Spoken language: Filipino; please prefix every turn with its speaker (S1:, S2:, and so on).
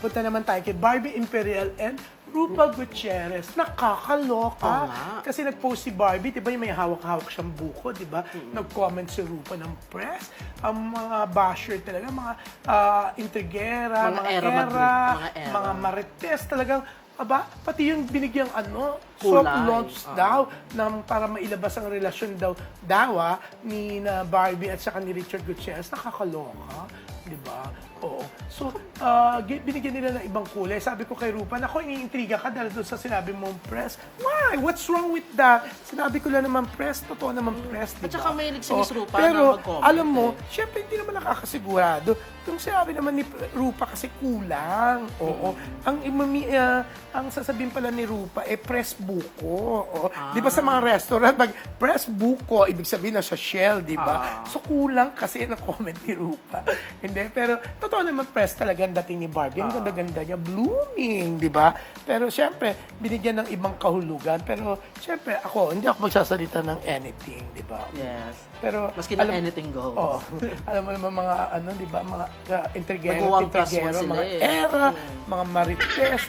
S1: punta naman tayo kay Barbie Imperial and Rupa Gutierrez. Nakakaloka.
S2: Oo nga.
S1: Kasi nag-post si Barbie, di ba yung may hawak-hawak siyang buko, di ba? Nag-comment si Rupa ng press. Ang mga basher talaga, mga ah, intrigera,
S2: Mga
S1: mga,
S2: era
S1: era,
S2: Madrid, mga era.
S1: mga marites, talagang Aba, pati yung binigyang ano, soft
S2: Kulay.
S1: launch
S2: Ah.
S1: daw ng para mailabas ang relasyon daw dawa ni na Barbie at saka ni Richard Gutierrez. Nakakaloka, di ba? Oo. So, ah, gi- binigyan nila ng ibang kulay. Sabi ko kay Rupa, ako iniintriga ka dahil doon sa sinabi mong press. Why? What's wrong with that? Sinabi ko lang naman press, totoo naman press, di ba?
S2: At saka mahilig si. Miss Rupa
S1: Pero,
S2: na mag-comment
S1: alam mo,
S2: eh.
S1: syempre hindi naman nakakasigurado. Yung sinabi naman ni Rupa kasi kulang. Oo. Ang imami, ah, ang sasabihin pala ni Rupa eh press buko. Oo. Di ba sa mga restaurant pag press buko ibig sabihin na sa shell, di ba?
S2: Ah.
S1: So kulang kasi ang comment ni Rupa. Hindi, pero totoo naman press talaga ang dating ni Barbie. Ang ganda-ganda niya, blooming, di ba? Pero syempre, binigyan ng ibang kahulugan. Pero syempre, ako, hindi ako magsasalita ng anything, di ba?
S2: Yes.
S1: Pero
S2: Maski na anything goes.
S1: Oo. alam mo naman mga ano, 'di ba, mga uh,
S2: plus one
S1: intrigero,
S2: sila
S1: mga
S2: eh.
S1: era, mga marites,